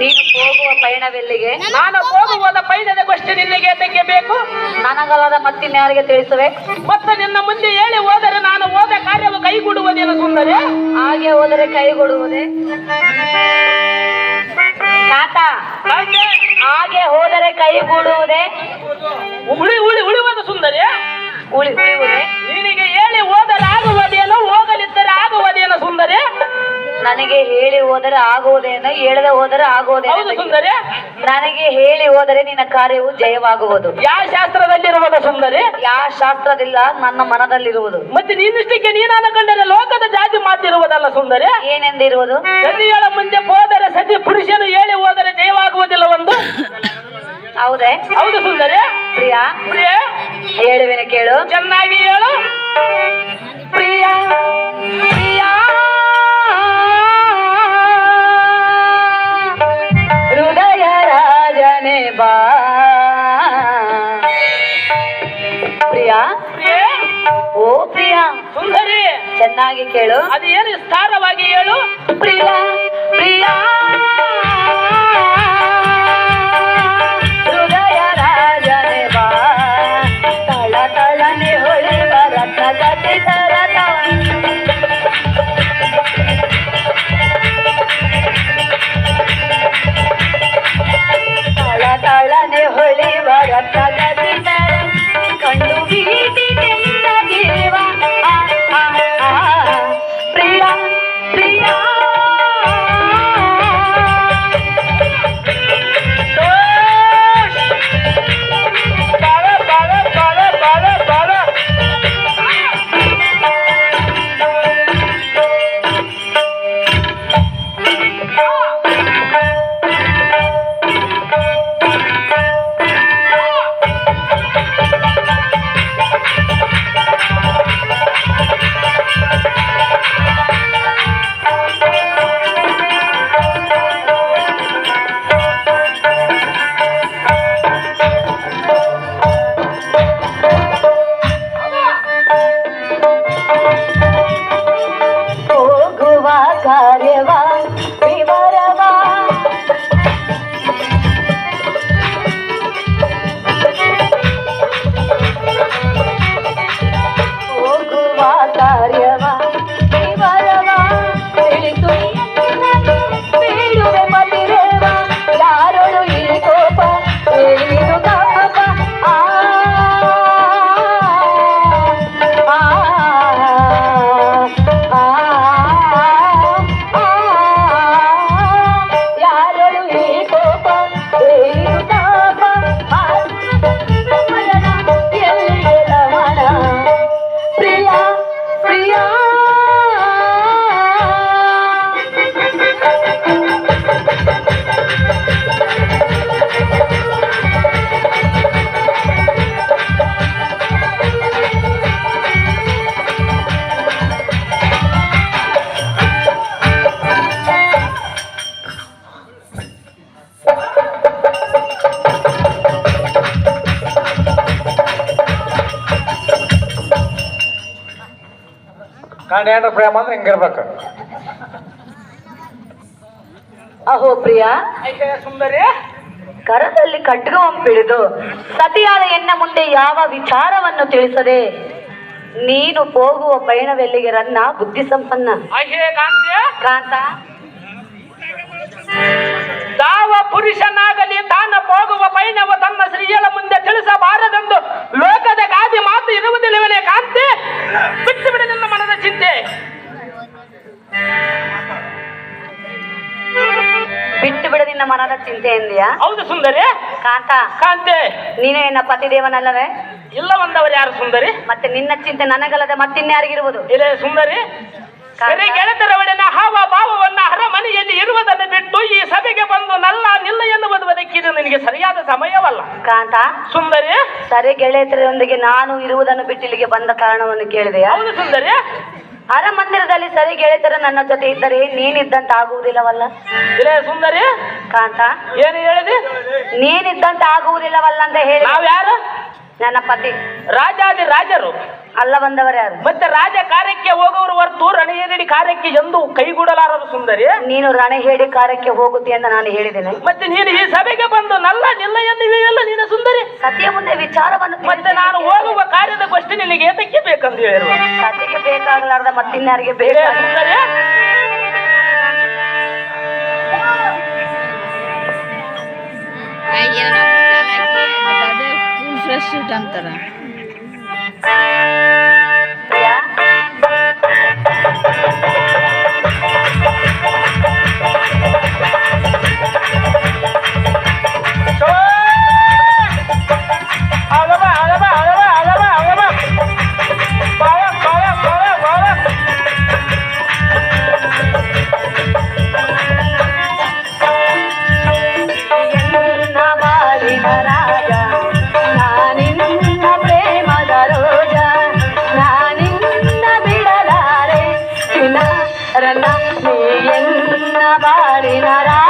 ನೀನು ಹೋಗುವ ಪಯಣವೆಲ್ಲಿಗೆ? ನಾನು ಹೋಗುವುದ ಪಯಣದ ಗೋಷ್ಠಿ ನಿನಗೆ ಅದಕ್ಕೆ ಬೇಕು ನನಗಲ್ಲದ ಮತ್ತಿನ್ಯಾರಿಗೆ ತಿಳಿಸುವೆ? ಮತ್ತು ನಿನ್ನ ಮುಂದೆ ಹೇಳಿ ಹೋದರೆ ನಾನು ಹೋದ ಕಾರ್ಯವು ಕೈಗೂಡುವುದೇನು ಸುಂದರಿ ಹಾಗೆ ಹೋದರೆ ಕೈಗೊಡುವುದೇ? ತಾತ ಹಾಗೆ? ಹಾಗೆ ಹೋದರೆ ಕೈಗೂಡುವುದೇ? ಉಳಿ ಉಳಿ ಉಳಿಯುವುದು ಸುಂದರಿ ಉಳಿ ಉಳಿಯುವುದೇ ನಿನಗೆ ಹೇಳಿ ನನಗೆ ಹೇಳಿ ಹೋದರೆ ಆಗುವುದೇನೋ? ಹೇಳದೆ ಹೋದರೆ ಹೌದು ಆಗುವುದೇನೋ ಸುಂದರಿ. ನನಗೆ ಹೇಳಿ ಹೋದರೆ ನಿನ್ನ ಕಾರ್ಯವು ಜಯವಾಗುವುದು. ಯಾವ ಶಾಸ್ತ್ರದಲ್ಲಿರುವುದು ಸುಂದರಿ? ಯಾವ ಶಾಸ್ತ್ರದಿಲ್ಲ ನನ್ನ ಮನದಲ್ಲಿರುವುದು. ಮತ್ತೆ ನೀನಿಷ್ಟಕ್ಕೆ ನೀನು ಅನ್ಕೊಂಡರೆ ಲೋಕದ ಜಾತಿ ಮಾತಿರುವುದಲ್ಲ ಸುಂದರಿ? ಏನೆಂದಿರುವುದು? ಸತಿಗಳ ಮುಂದೆ ಹೋದರೆ ಸತಿ ಪುರುಷನು ಹೇಳಿ ಹೋದರೆ ಜಯವಾಗುವುದಿಲ್ಲ ಒಂದು? ಹೌದೇ? ಹೌದು ಸುಂದರಿ. ಪ್ರಿಯಾ ಪ್ರಿಯ. ಹೇಳುವೆನು ಕೇಳು. ಚೆನ್ನಾಗಿ ಹೇಳು. ಪ್ರಿಯ. ಬಾ. ಪ್ರಿಯಾ? ಓ ಪ್ರಿಯಾ ಸುಂದರಿ. ಚೆನ್ನಾಗಿ ಕೇಳು. ಅದು ಏನು ವಿಸ್ತಾರವಾಗಿ ಹೇಳು? ಪ್ರಿಯಾ ಪ್ರಿಯ. ಗಂಡ ಹೆಂಡ್ರ ಪ್ರೇಮ ಅಂದ್ರೆ ಹಿಂಗಿರ್ಬೇಕು. ಅಹೋ ಪ್ರಿಯ. ಸುಂದರಿ. ಕರದಲ್ಲಿ ಖಡ್ಗವಂಪಿಳಿದು ಸತಿಯಾದ ಎನ್ನ ಮುಂದೆ ಯಾವ ವಿಚಾರವನ್ನು ತಿಳಿಸದೆ ನೀನು ಹೋಗುವ ಪಯಣವೆಲ್ಲಿಗೆ ರನ್ನ ಬುದ್ಧಿ ಸಂಪನ್ನ. ಅಹೇ ಕಾಂತಿ. ಕಾಂತ. ಯಾವ ಪುರುಷನಾಗಲಿ ಬಿಟ್ಟು ಬಿಡ ನಿನ್ನ ಮನದ ಚಿಂತೆ ಎಂದಿಯಾ? ಹೌದು ಸುಂದರಿ. ಕಾಂತ. ಕಾಂತೆ. ನೀನೇ ಎನ್ನ ಪತಿದೇವನಲ್ಲವೇ? ಇಲ್ಲ ಒಂದವರು ಯಾರು ಸುಂದರಿ? ಮತ್ತೆ ನಿನ್ನ ಚಿಂತೆ ನನಗಲ್ಲದೆ ಮತ್ತಿನ್ಯಾರಿಗಿರುವುದು? ಇಲ್ಲ ಸುಂದರಿ. ಸರಿ ಗೆಳತರ ಒಡನೆ ಹಾವ ಭಾವವನ್ನ ಅರಮನೆಯಲ್ಲಿ ಇರುವುದನ್ನು ಬಿಟ್ಟು ಈ ಸಭೆಗೆ ಬಂದು ನಲ್ಲ ನಿಲ್ಲ ಎನ್ನುವುದಕ್ಕೆ ಇದು ನಿನಗೆ ಸರಿಯಾದ ಸಮಯವಲ್ಲ. ಕಾಂತ. ಸುಂದರಿ. ಸರಿ ಗೆಳೆತರೊಂದಿಗೆ ನಾನು ಇರುವುದನ್ನು ಬಿಟ್ಟು ಇಲ್ಲಿಗೆ ಬಂದ ಕಾರಣವನ್ನು ಕೇಳಿದೆ ಹೌದು ಸುಂದರಿ. ಅರಮಂದಿರದಲ್ಲಿ ಸರಿ ಗೆಳೆತರ ನನ್ನ ಜೊತೆ ಇದ್ದರೆ ನೀನಿದ್ದಂತ ಆಗುವುದಿಲ್ಲವಲ್ಲ ಸುಂದರಿ ಕಾಂತ ಏನು ಹೇಳಿದಿ? ನೀನಿದ್ದಂತ ಆಗುವುದಿಲ್ಲವಲ್ಲ ಅಂತ ಹೇಳಿ. ನಾವು ಯಾರು? ನನ್ನ ಪತಿ. ರಾಜಾದಿ ರಾಜರು. ಅಲ್ಲ ಬಂದವರು ಯಾರು? ಮತ್ತೆ ರಾಜ ಕಾರ್ಯಕ್ಕೆ ಹೋಗೋರು ಹೊರತು ರಣೇರಡಿ ಕಾರ್ಯಕ್ಕೆ ಎಂದು ಕೈಗೂಡಲಾರದು ಸುಂದರಿ. ನೀನು ರಣಹೇಡಿ ಕಾರ್ಯಕ್ಕೆ ಹೋಗುತ್ತೆ ಅಂತ ನಾನು ಹೇಳಿದ್ದೇನೆ. ಮತ್ತೆ ನೀನು ಈ ಸಭೆಗೆ ಬಂದು ನಲ್ಲ ನಿಲ್ಲ ಎಂದು ನೀನು ಸುಂದರಿ? ಸತ್ಯ ಮುಂದೆ ವಿಚಾರವನ್ನು ಮತ್ತೆ ನಾನು ಹೋಗುವ ಗೋಷ್ಠಿ ನಿನಗೆ ಏತಕ್ಕೆ ಬೇಕಂತ ಹೇಳಿರುವ ಸತಿಗೆ ಬೇಕಾಗಲಾರ್ದ ಮತ್ತಿನ್ಯಾರಿಗೆ ಬೇರೆ ಬೇಕಾಗ ಸುಂದರಿ ಅದೇ ಫುಲ್ ಫ್ರೆಶ್ ಶೂಟ್ ಅಂತಾರ. বাড়ি না